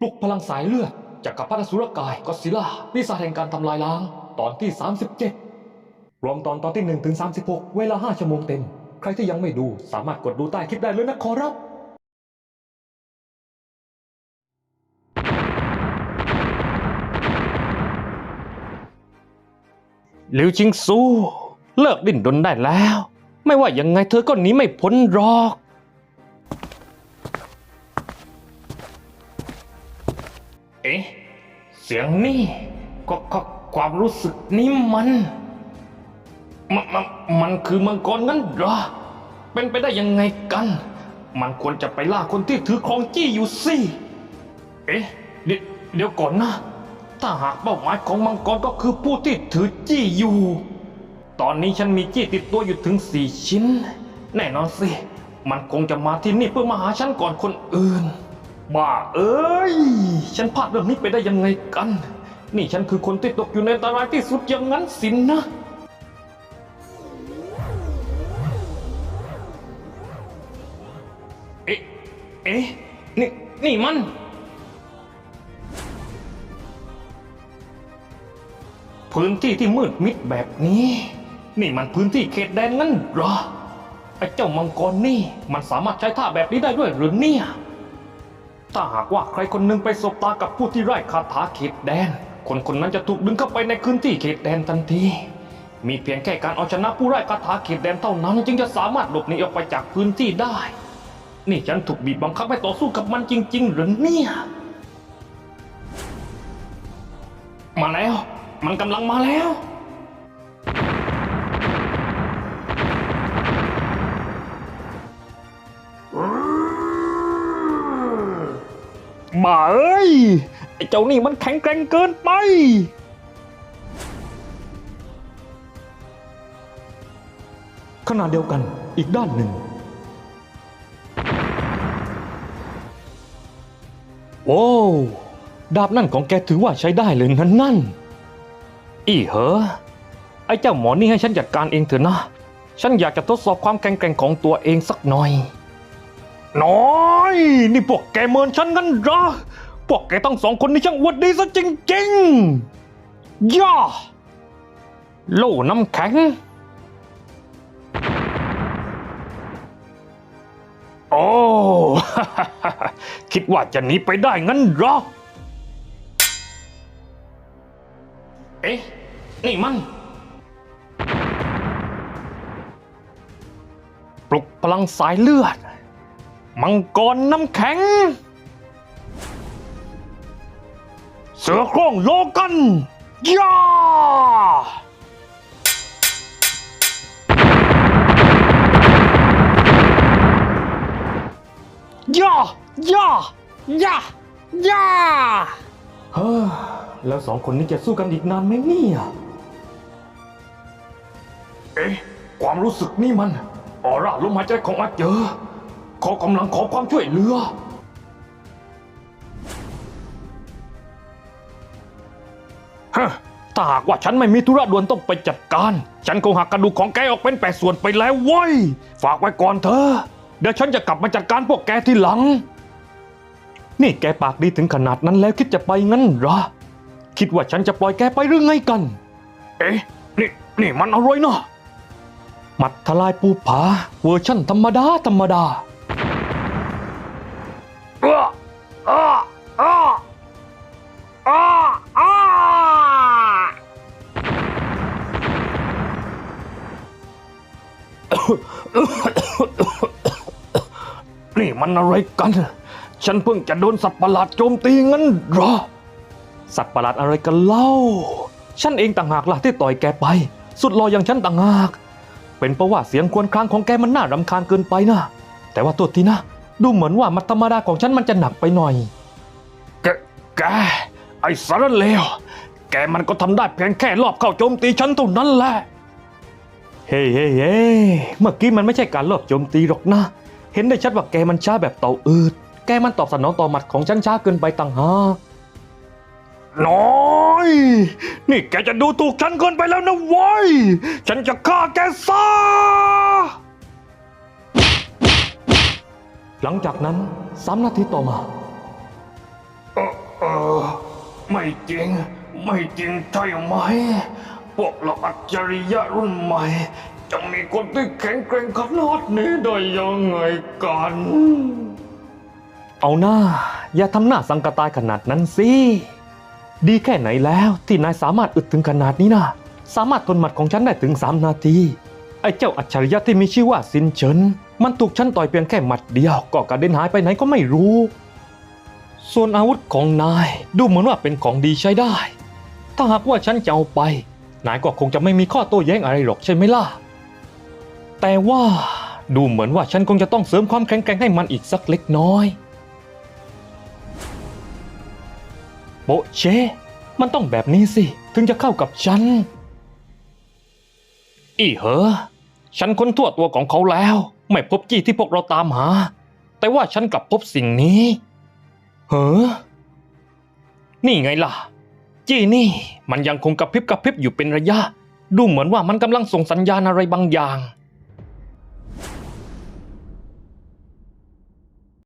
ปลุกพลังสายเลือดจากกับพัทสุรกายก็ซิล่าปีศาจแห่งการทำลายล้าง ตอนที่ 37 รวมตอนตอนที่1ถึง36 เวลา 5 ชั่วโมงเต็ม ใครที่ยังไม่ดูสามารถกดดูใต้คลิปได้เลยนะขอรับหลิวจิงซู เลิกดิ้นรนได้แล้ว ไม่ว่ายังไงเธอก็หนีไม่พ้นหรอก เอ๊ะ เสียงนี่ก็ก็ความรู้สึกนี้มันมันมันมันคือมังกรงั้นเหรอ เป็นไปได้ยังไงกัน มันควรจะไปล่าคนที่ถือครองจี้อยู่สิ เอ๊ะเดี๋ยวเดี๋ยวก่อนนะ ถ้าหากเป้าหมายของมังกรก็คือผู้ที่ถือจี้อยู่ ตอนนี้ฉันมีจี้ติดตัวอยู่ถึงสี่ชิ้น แน่นอนสิ มันคงจะมาที่นี่เพื่อมาหาฉันก่อนคนอื่น บ้าเอ้ย ฉันพลาดเรื่องนี้ไปได้ยังไงกัน นี่ฉันคือคนที่ตกอยู่ในอันตรายที่สุดอย่างนั้นสินนะ เอ๊ะ เอ๊ะ นี่ นี่มัน พื้นที่ที่มืดมิดแบบนี้ นี่มันพื้นที่เขตแดนงั้นเหรอ ไอ้เจ้ามังกรนี่ มันสามารถใช้ท่าแบบนี้ได้ด้วยหรือเนี่ย ถ้าหากว่าใครคนหนึ่งไปสบตากับผู้ที่ไร้คาถาเขตแดน คนคนนั้นจะถูกดึงเข้าไปในพื้นที่เขตแดนทันที มีเพียงแค่การเอาชนะผู้ไร้คาถาเขตแดนเท่านั้น จึงจะสามารถหลบหนีออกไปจากพื้นที่ได้ นี่ฉันถูกบีบบังคับให้ต่อสู้กับมันจริง ๆ หรือเนี่ย มาแล้ว มันกำลังมาแล้ว มาเอ้ยไอ้เจ้านี่มันแข็งแกร่งเกินไป ขณะเดียวกันอีกด้านหนึ่งโอ้วดาบนั่นของแกถือว่าใช้ได้เลยงั้นนั่น อีเหอะไอ้เจ้าหมอนี่ให้ฉันจัดการเองเถอะนะ ฉันอยากจะทดสอบความแข็งแกร่งของตัวเองสักหน่อย น้อย นี่พวกแกเมินฉันกันเหรอ พวกแกทั้งสองคนนี่ช่างอวดดีซะจริงๆ ย่าโล่น้ำแข็ง โอ้ คิดว่าจะหนีไปได้งั้นเหรอ เอ๊ะ นี่มันปลุกพลังสายเลือด มังกรน้ำแข็ง เสือโคร่งโลกันย่าย่าย่าย่าย่าเฮ้อแล้วสองคนนี้จะสู้กันอีกนานไหมเนี่ย เอ๊ะ ความรู้สึกนี่มัน ออร่าลมหายใจของอาเจอ ขอกำลังขอความช่วยเหลือ ฮะถ้าหากว่าฉันไม่มีธุระด่วนต้องไปจัดการ ฉันคงหักกระดูกของแกออกเป็นแปดส่วนไปแล้วเว้ย ฝากไว้ก่อนเถอะเดี๋ยวฉันจะกลับมาจัดการพวกแกทีหลัง นี่แกปากดีถึงขนาดนั้นแล้วคิดจะไปงั้นเหรอ คิดว่าฉันจะปล่อยแกไปหรือไงกัน เอ๊ะ นี่ นี่มันอะไรเนาะหมัดทลายปูผาเวอร์ชั่นธรรมดา ธรรมดา นี่มันอะไรกัน ฉันเพิ่งจะโดนสัตว์ประหลาดโจมตีงั้นเหรอ สัตว์ประหลาดอะไรกันเล่า ฉันเองต่างหากล่ะที่ต่อยแกไป สุดรออย่างฉันต่างหาก เป็นเพราะว่าเสียงควรครางของแกมันน่ารำคาญเกินไปนะ แต่ว่าตัวทีนะ ดูเหมือนว่ามัดธรรมดาของฉันมันจะหนักไปหน่อย แกแกไอ้สารเลว แกมันก็ทำได้เพียงแค่รอบเข้าโจมตีฉันเท่านั้นแหละ เฮ้เฮ้เฮ้เมื่อกี้มันไม่ใช่การรอบโจมตีหรอกนะ เห็นได้ชัดว่าแกมันช้าแบบเต่าอืด แกมันตอบสนองต่อหมัดของฉันช้าเกินไปต่างหากน้อย นี่แกจะดูถูกฉันเกินไปแล้วนะเว้ย ฉันจะฆ่าแกซะ หลังจากนั้นสามนาทีต่อมา เออเออไม่จริง ไม่จริงใช่ไหม พวกเราอัจฉริยะรุ่นใหม่ จะมีคนที่แข็งแกร่งขนาดนี้ได้ยังไงกัน เอาหน้า อย่าทำหน้าสังกะตายขนาดนั้นสิ ดีแค่ไหนแล้วที่นายสามารถอึดถึงขนาดนี้นะ สามารถทนหมัดของฉันได้ถึง 3 นาทีไอ้เจ้าอัจฉริยะที่มีชื่อว่าซินเฉินมันถูกฉันต่อยเพียงแค่หมัดเดียวก็กระเด็นหายไปไหนก็ไม่รู้ ส่วนอาวุธของนายดูเหมือนว่าเป็นของดีใช้ได้ ถ้าหากว่าฉันจะเอาไป นายก็คงจะไม่มีข้อโต้แย้งอะไรหรอกใช่ไหมล่ะ แต่ว่าดูเหมือนว่าฉันคงจะต้องเสริมความแข็งแกร่งให้มันอีกสักเล็กน้อยโบเช มันต้องแบบนี้สิ ถึงจะเข้ากับฉัน อีเหอ ฉันค้นทั่วตัวของเขาแล้ว ไม่พบจี้ที่พวกเราตามหา แต่ว่าฉันกลับพบสิ่งนี้เฮ้อนี่ไงล่ะ จี้นี่มันยังคงกระพริบกระพริบอยู่เป็นระยะ ดูเหมือนว่ามันกำลังส่งสัญญาณอะไรบางอย่าง